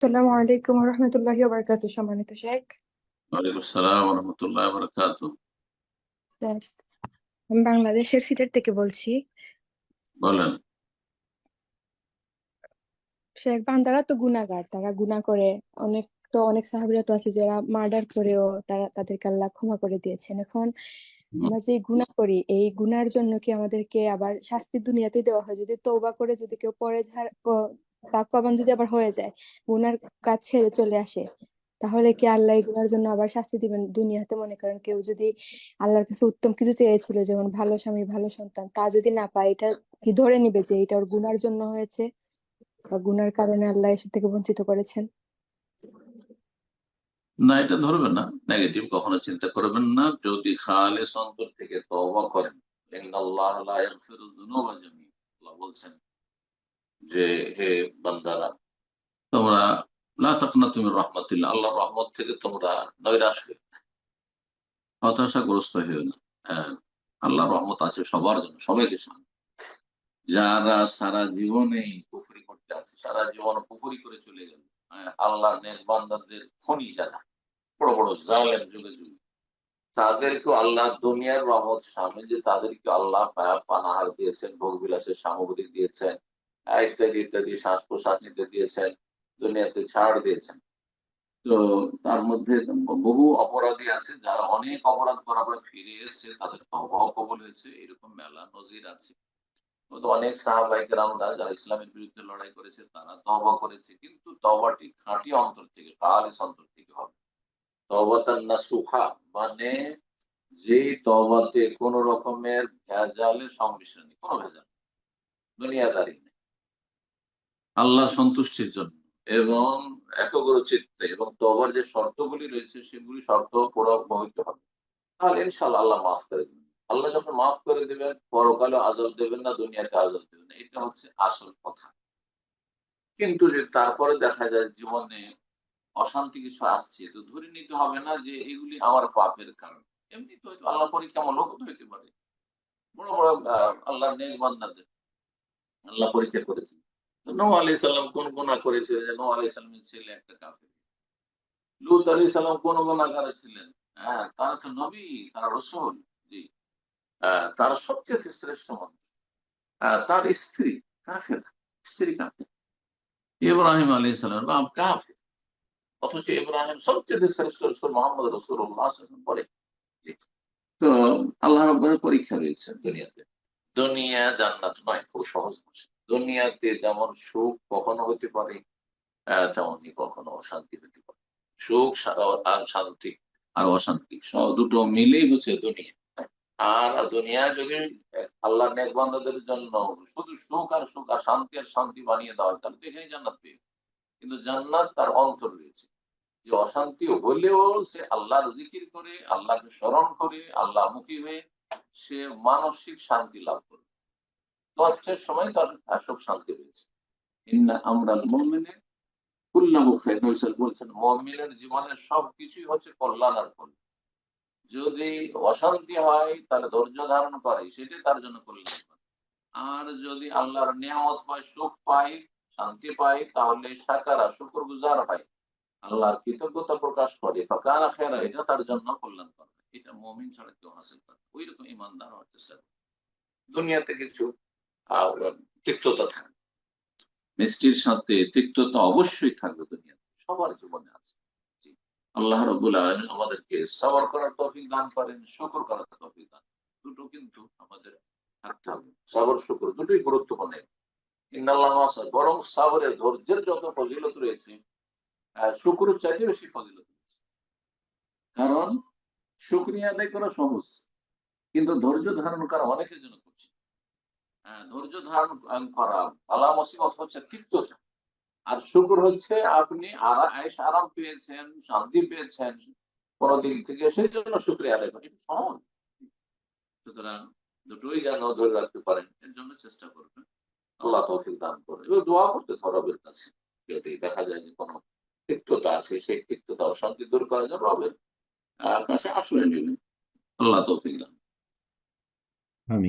আসসালামু আলাইকুম রহমতুল্লাহি বারাকাতু সম্মানিত শেখ ওয়ালাইকুম আসসালাম রহমতুল্লাহ বারাকাত আমি বাংলাদেশের সিলেট থেকে বলছি। বলেন। শেখ বান্দারা তো গুনাহগার। তারা গুনাহ করে। অনেক তো অনেক সাহাবীরা তো আছে যারা মার্ডার করেও তারা তাদেরকে আল্লাহ ক্ষমা করে দিয়েছেন। এখন আমরা যে গুনাহ করি এই গুনার জন্য কি আমাদেরকে আবার শাস্তি দুনিয়াতে দেওয়া হয়? যদি তওবা করে যদি কেউ পরে ঝাড় তাকওয়াবান যদি আবার হয়ে যায়, গুনার কাজ ছেড়ে চলে আসে, তাহলে কি আল্লাহ এই গুনার জন্য আবার শাস্তি দিবেন দুনিয়াতে মনে করেন? কেউ যদি আল্লাহর কাছে উত্তম কিছু চেয়েছিল, যেমন ভালো স্বামী, ভালো সন্তান, তা যদি না পায়, এটা কি ধরে নিবে যে এটা ওর গুনার জন্য হয়েছে? বা গুনার কারণে আল্লাহ এসব থেকে বঞ্চিত করেছেন? না, এটা ধরবেন না। নেগেটিভ কখনো চিন্তা করবেন না। যদি খালেস অন্তর থেকে তওবা করেন বলছেন যে হে বান্দারা তোমরা লা তাকনাতু মির রাহমাতিল্লাহ আল্লাহর রহমত থেকে তোমরা নৈরাশ হয়ে না। হতাশাগ্রস্ত হয়েও না হ্যাঁ, আল্লাহর রহমত আছে সবার জন্য সবাইকে সামনে যারা সারা জীবনেই পুফুরি করতে আছে সারা জীবন পুফুরি করে চলে গেল হ্যাঁ, আল্লাহ নেক বান্দাদের খনি যারা বড় বড় জালেম যুগে যুগে তাদেরকেও আল্লাহ দুনিয়ার রহমত সামনে যে তাদেরকে আল্লাহ পানাহার দিয়েছেন ভোগ বিলাসের সামগ্রী দিয়েছেন ইত্যাদি ইত্যাদি শ্বাস প্রশ্বাস নিতে দিয়েছেন, দুনিয়াতে ছাড় দিয়েছেন। তো তার মধ্যে বহু অপরাধী আছে, যারা অনেক অপরাধ করার পরে ফিরে এসছে, তাদের কবল হয়েছে, এরকম মেলা নজির আছে। অনেক সাহাবাহিক রামরা যারা ইসলামের বিরুদ্ধে লড়াই করেছে, তারা তবা করেছে, কিন্তু তবাটি খাঁটি অন্তর থেকে, খালিস অন্তর থেকে হবে। তবাতান নাসুহা মানে যেই তবাতে কোন রকমের ভেজালের সংমিশ্রণ নেই, কোনো ভেজাল দুনিয়াদারি নেই। আল্লাহর সন্তুষ্টির জন্য এবং একগ্র চিত্তে এবং তবার যে শর্তগুলি রয়েছে সেগুলি শর্ত পুরো হইতে হবে। তাহলে ইনশাল্লাহ আল্লাহ মাফ করে দেবেন। আল্লাহ যখন মাফ করে দেবেন পরকালে আজল দেবেন না দুনিয়াতে আজল দেবেন না। এটা হচ্ছে আসল কথা। কিন্তু যে তারপরে দেখা যায় জীবনে অশান্তি কিছু আসছে তো ধরে নিতে হবে না যে এগুলি আমার পাপের কারণ। এমনি তো হয়তো আল্লাহ পরীক্ষা লোক তো হইতে পারে। বড় বড় আহ, আল্লাহর নেক বান্দাদের আল্লাহ পরীক্ষা করেছেন। আলি সাল্লাম কোন গুণা করেছিল যে আলি সাল্লামের ছেলে একটা কাফের? লুত আলি সাল্লাম কোন গুণাগার ছিলেন? হ্যাঁ তারা তো নবী, তারা রসুল, জি। সবচেয়ে শ্রেষ্ঠ মানুষ। তার স্ত্রী কাফের স্ত্রী কাফের। ইব্রাহিম আলী সাল্লাম বাপ কাফের। অথচ ইব্রাহিম সবচেয়ে শ্রেষ্ঠ রসুল মোহাম্মদ রসুল্লাহ বলে। তো আল্লাহ রব্বানের পরীক্ষা রয়েছে দুনিয়াতে। দুনিয়া জান্নাত নয়, খুব সহজ ভাষা দুনিয়াতে যেমন সুখ কখনো হতে পারে তেমনই কখনো অশান্তি হতে পারে। সুখ আর শান্তি আর অশান্তি দুটো মিলেই হচ্ছে দুনিয়া। আর দুনিয়া যদি আল্লাহ নেক বান্দাদের জন্য শুধু সুখ আর সুখ আর শান্তি আর শান্তি বানিয়ে দেওয়া হয়, তাহলে তো এখানে জান্নাত পেয়ে। কিন্তু জান্নাত তার অন্তর রয়েছে। যে অশান্তি হলেও সে আল্লাহর জিকির করে আল্লাহকে স্মরণ করে আল্লাহ মুখী হয়ে সে মানসিক শান্তি লাভ করবে কষ্টের সময় সুখ শান্তি রয়েছে। জীবনের সবকিছুই হচ্ছে কল্যাণ আর কল্যাণ। যদি অশান্তি হয়, তাহলে ধৈর্য ধারণ করে তার জন্য কল্যাণ। আর যদি আল্লাহর নিয়ামত পায়, সুখ শান্তি পায়, তাহলে সাকারা শুকর গুজার আল্লাহর কৃতজ্ঞতা প্রকাশ করে, ফাঁকানা খেরা এটা তার জন্য কল্যাণ করে এটা মমিন ছাড়া কেউ হাসিল করে ওই রকম ইমানদার হওয়ার চেষ্টা করে দুনিয়াতে কিছু তিক্ততা থাকে মিষ্টির সাথে তিক্ততা অবশ্যই থাকবে দুনিয়াতে, সবার জীবনে আছে। আল্লাহ রবুল আলম আমাদেরকে সবর করার তৌফিক দান করেন, শুকর করার তৌফিক দান। দুটো কিন্তু আমাদের থাকতে হবে। সবর শুকর দুটোই গুরুত্বপূর্ণ। ইন্নাল্লাহ মাসাদ। বরং সাবরের ধৈর্যের যত ফজিলত রয়েছে শুক্রের চাইতে বেশি ফজিলত রয়েছে। কারণ, শুক্রিয়া আদায় করা সহজ, কিন্তু ধৈর্য ধারণ করা অনেকের জন্য করছে ধৈর্য ধারণ করা। আলা মুসিবত হচ্ছে তিক্ততা। আর শুক্র হচ্ছে আপনি আয়েশ আরাম পেয়েছেন, শান্তি পেয়েছেন কোন দিক থেকে, সেই জন্য শুক্রিয়া আদায় করেন। এটা সহজ সুতরাং দুটোই যেন ধরে রাখতে পারেন, এর জন্য চেষ্টা করবেন। আল্লাহ তৌফিক দান করবে এবার দোয়া করতে রবের কাছে। যদি দেখা যায় যে কোনো তিক্ততা আছে, সেই তিক্ততা অশান্তি দূর করার জন্য রবের কাছে আশ্রয় নেবেন আল্লাহ তৌফিক দান আমি